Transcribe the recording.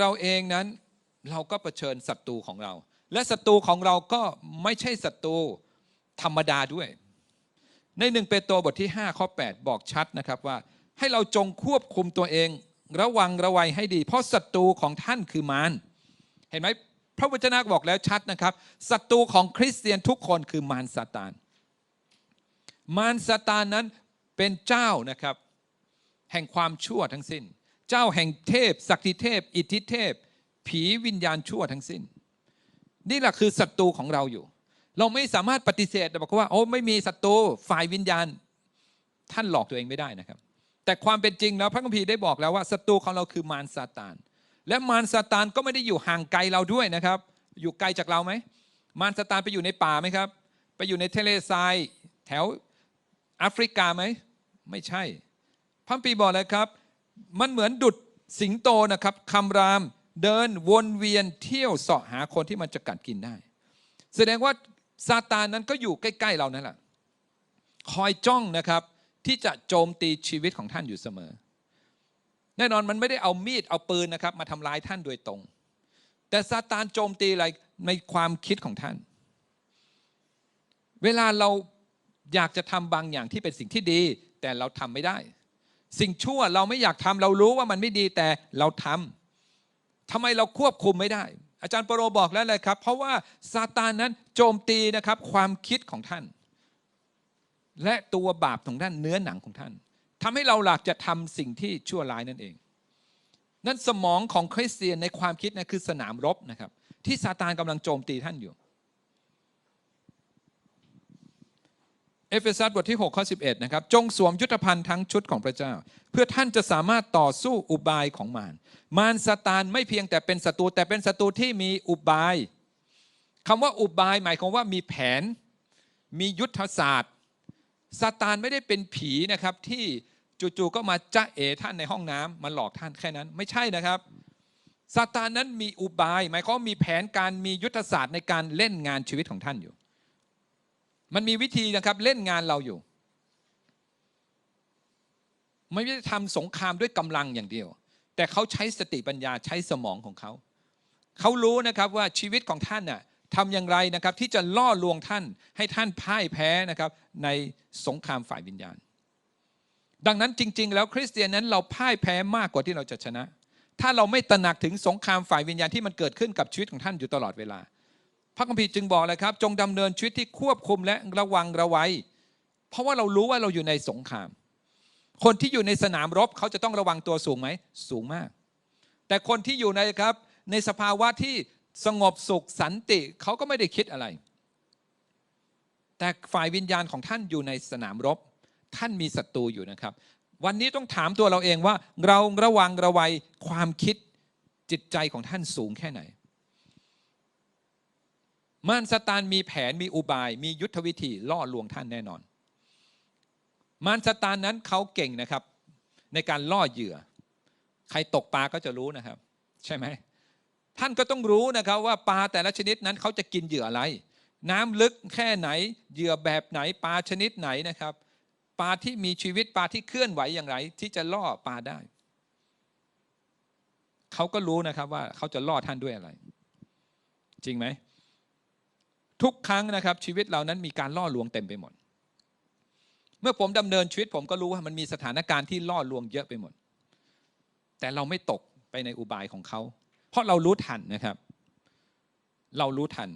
เราเองนั้นเราก็เผชิญศัตรูของเรา และศัตรูของเราก็ไม่ใช่ศัตรูธรรมดาด้วย ในหนึ่งเปโตรบทที่5ข้อ8 บอกชัดนะครับว่า ให้เราจงควบคุมตัวเอง ระวังระวัยให้ดี เพราะศัตรูของท่านคือมาร เห็นไหมพระวจนะบอกแล้วชัดนะครับศัตรูของคริสเตียนทุกคนคือมารซาตาน มารซาตานนั้นเป็นเจ้านะครับ แห่งความชั่วทั้งสิ้น เจ้าแห่งเทพศักดิเทพ อิทธิเทพ ผีวิญญาณชั่วทั้งสิ้น นี่แหละคือศัตรูของเราอยู่ เราไม่สามารถปฏิเสธบอกว่าโอ้ไม่มีศัตรูฝ่ายวิญญาณ ท่านหลอกตัวเองไม่ได้นะครับ แต่ความเป็นจริงแล้วพระคัมภีร์ได้บอกแล้วว่าศัตรูของเราคือมารซาตาน และมารซาตานก็ไม่ได้อยู่ห่างไกลเราด้วยนะครับ อยู่ไกลจากเราไหมมารซาตานไปอยู่ในป่าไหมครับ ไปอยู่ในทะเลทรายแถวแอฟริกาไหมไม่ใช่พระคัมภีร์บอกเลยครับ มันเหมือนดุดสิงโตนะครับคำรามเดินวนเวียนเที่ยวเสาะหาคนที่มันจะกัดกินได้ แสดงว่าซาตานนั้นก็อยู่ใกล้ ๆ เรานั่นแหละคอยจ้องนะครับที่จะโจมตีชีวิตของท่านอยู่เสมอ แน่นอนมันไม่ได้เอามีดเอาปืนนะครับ มาทำร้ายท่านโดยตรง แต่ซาตานโจมตีอะไรในความคิดของท่าน เวลาเราอยากจะทำบางอย่างที่เป็นสิ่งที่ดี แต่เราทำไม่ได้ สิ่งชั่วเราไม่อยากทำเรารู้ว่ามันไม่ดีแต่เราทำทำไมเราควบคุมไม่ได้ อาจารย์ปโรบอกแล้วเลยครับ เพราะว่าซาตานนั้นโจมตีนะครับ ความคิดของท่าน และตัวบาปของท่านเนื้อหนังของท่านทำให้เราหลักจะทำสิ่งที่ชั่วร้ายนั่นเอง นั่นสมองของคริสเตียนในความคิดนะคือสนามรบนะครับ ที่ซาตานกำลังโจมตีท่านอยู่ เอเฟซัสบทที่6ข้อ11นะครับจงสวมยุทธภัณฑ์ทั้งชุดของพระเจ้า เพื่อท่านจะสามารถต่อสู้อุบายของมารมารซาตานไม่เพียงแต่เป็นศัตรูแต่เป็นศัตรูที่มีอุบายคำว่าอุบายหมายความว่ามีแผน มียุทธศาสตร์ซาตานไม่ได้เป็นผีนะครับที่จู่ๆก็มาจ้าเอท่านในห้องน้ำมาหลอกท่านแค่นั้นไม่ใช่นะครับซาตานนั้นมีอุบาย หมายความว่ามีแผนการมียุทธศาสตร์ในการเล่นงานชีวิตของท่านอยู่ มันมีวิธีนะครับเล่นงานเราอยู่ ไม่ได้ทำสงครามด้วยกำลังอย่างเดียว แต่เขาใช้สติปัญญาใช้สมองของเขา เขารู้นะครับว่าชีวิตของท่านน่ะทำอย่างไรนะครับที่จะล่อลวงท่านให้ท่านพ่ายแพ้นะครับในสงครามฝ่ายวิญญาณ ดังนั้นจริง ๆ แล้วคริสเตียนนั้นเราพ่ายแพ้มากกว่าที่เราจะชนะ ถ้าเราไม่ตระหนักถึงสงครามฝ่ายวิญญาณที่มันเกิดขึ้นกับชีวิตของท่านอยู่ตลอดเวลา พระคัมภีร์จึงบอกเลยครับ จงดำเนินชีวิตที่ควบคุมและระวังระวัยเพราะว่าเรารู้ว่าเราอยู่ในสงคราม คนที่อยู่ในสนามรบเขาจะต้องระวังตัวสูงไหมสูงมาก แต่คนที่อยู่ในครับในสภาวะที่สงบสุขสันติเขาก็ไม่ได้คิดอะไร แต่ฝ่ายวิญญาณของท่านอยู่ในสนามรบ ท่านมีศัตรูอยู่นะครับ วันนี้ต้องถามตัวเราเองว่า เราระวังระวัยความคิดจิตใจของท่านสูงแค่ไหน มารซาตานมีแผนมีอุบาย มียุทธวิธีล่อลวงท่านแน่นอน มารซาตานนั้นเขาเก่งนะครับ ในการล่อเหยื่อ ใครตกปลาก็จะรู้นะครับ ใช่ไหมท่านก็ต้องรู้นะครับว่าปลาแต่ละชนิดนั้นเขาจะกินเหยื่ออะไร น้ำลึกแค่ไหนเหยื่อแบบไหนปลาชนิดไหนนะครับ ปลาที่มีชีวิตปลาที่เคลื่อนไหวอย่างไร ที่จะล่อปลาได้เขาก็รู้นะครับว่าเขาจะล่อท่านด้วยอะไร จริงไหม ทุกครั้งนะครับ ชีวิตเรานั้นมีการล่อลวงเต็มไปหมด เมื่อผมดำเนินชีวิตผมก็รู้ว่ามันมีสถานการณ์ที่ล่อลวงเยอะไปหมด แต่เราไม่ตกไปในอุบายของเขา เพราะเรารู้ทันนะครับ เรารู้ทัน